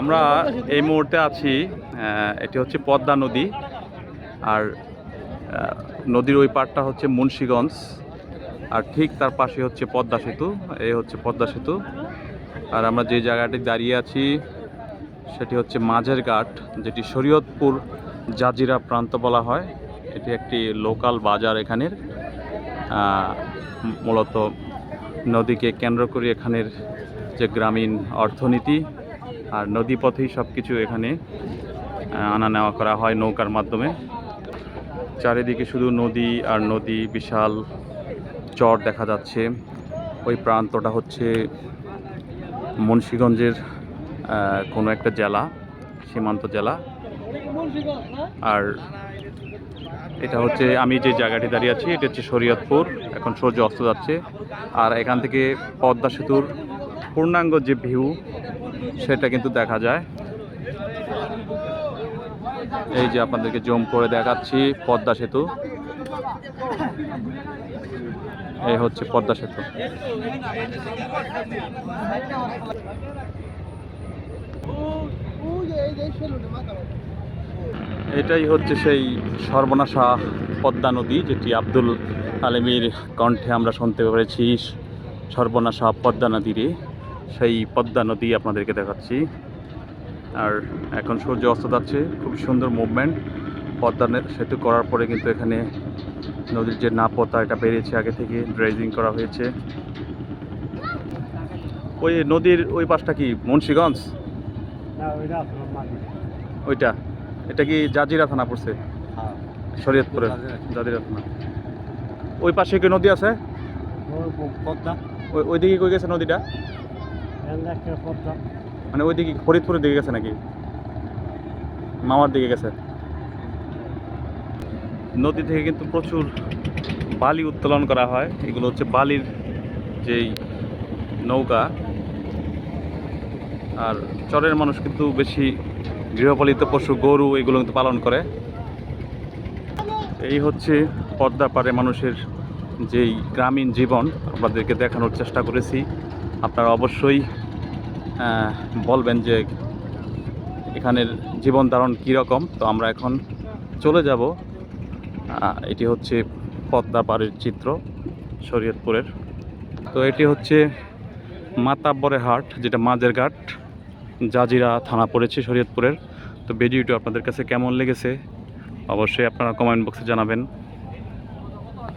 আমরা এই মুহূর্তে আছি এটি হচ্ছে পদ্মা নদী, আর নদীর ওই পাড়টা হচ্ছে মুন্সীগঞ্জ, আর ঠিক তার পাশে হচ্ছে পদ্মা সেতু, এই হচ্ছে পদ্মা সেতু। আর আমরা যে জায়গাটি দাঁড়িয়ে আছি, সেটি হচ্ছে মাঝের ঘাট, যেটি শরীয়তপুর জাজিরা প্রান্ত বলা হয়। এটি একটি লোকাল বাজার এখানের মূলত নদীকে কেন্দ্র করে এখানের যে গ্রামীণ অর্থনীতি আর নদী পথেই সব কিছু এখানে আনা নেওয়া করা হয় নৌকার মাধ্যমে। চারিদিকে শুধু নদী আর নদী, বিশাল চর দেখা যাচ্ছে। ওই প্রান্তটা হচ্ছে মুন্সীগঞ্জের কোনো একটা জেলা, সীমান্ত জেলা। আর এটা হচ্ছে, আমি যে জায়গাটি দাঁড়িয়ে আছি, এটা হচ্ছে শরীয়তপুর। এখন সূর্য অস্ত যাচ্ছে। আর এখান থেকে পদ্মা সেতুর পূর্ণাঙ্গ যে ভিউ, সেটা কিন্তু দেখা যায়। এই যে আপনাদেরকে জুম করে দেখাচ্ছি, পদ্মা সেতু। এই হচ্ছে পদ্মা সেতু। এটাই হচ্ছে সেই সর্বনাশা পদ্মা নদী, যেটি আব্দুল আলমীর কণ্ঠে আমরা শুনতে পেরেছি। সর্বনাশা পদ্মা নদীরে। সেই পদ্মা নদী আপনাদেরকে দেখাচ্ছি। আর এখন সূর্য অস্ত যাচ্ছে খুব সুন্দর মুভমেন্ট পদ্মা সেতু করার পরে কিন্তু এখানে নদীর যে নাপতা এটা বেরিয়েছে আগে থেকে ড্রেজিং করা হয়েছে। ওই নদীর ওই পাশটা কি মুন্সীগঞ্জ? ওইটা এটা কি জাজিরা থানা পড়ছে? শরীয়তপুরের জাজিরা থানা। ওই পাশে কি নদী আছে? পদ্মা। ওই ওই দিকে কই গেছে নদীটা? মানে ওই দিকে ফরিদপুরের দিকে গেছে নাকি? মামার দিকে গেছে? নদী থেকে কিন্তু প্রচুর বালি উত্তোলন করা হয়। এগুলো হচ্ছে বালির যেই নৌকা। আর চরের মানুষ কিন্তু বেশি গৃহপালিত পশু, গরু এগুলো কিন্তু পালন করে। এই হচ্ছে পদ্মা পাড়ে মানুষের যেই গ্রামীণ জীবন। আপনাদেরকে দেখানোর চেষ্টা করেছি। আপনারা অবশ্যই বলবেন যে এখানের জীবন ধারণ কীরকম। তো আমরা এখন চলে যাব। এটি হচ্ছে পদ্মা পাড়ের চিত্র, শরীয়তপুরের। তো এটি হচ্ছে মাতাব্বরের হাট, যেটা মাঝের ঘাট, জাজিরা থানা পড়েছে শরীয়তপুরের। তো ভিডিওটি আপনাদের কাছে কেমন লেগেছে? অবশ্যই আপনারা কমেন্ট বক্সে জানাবেন।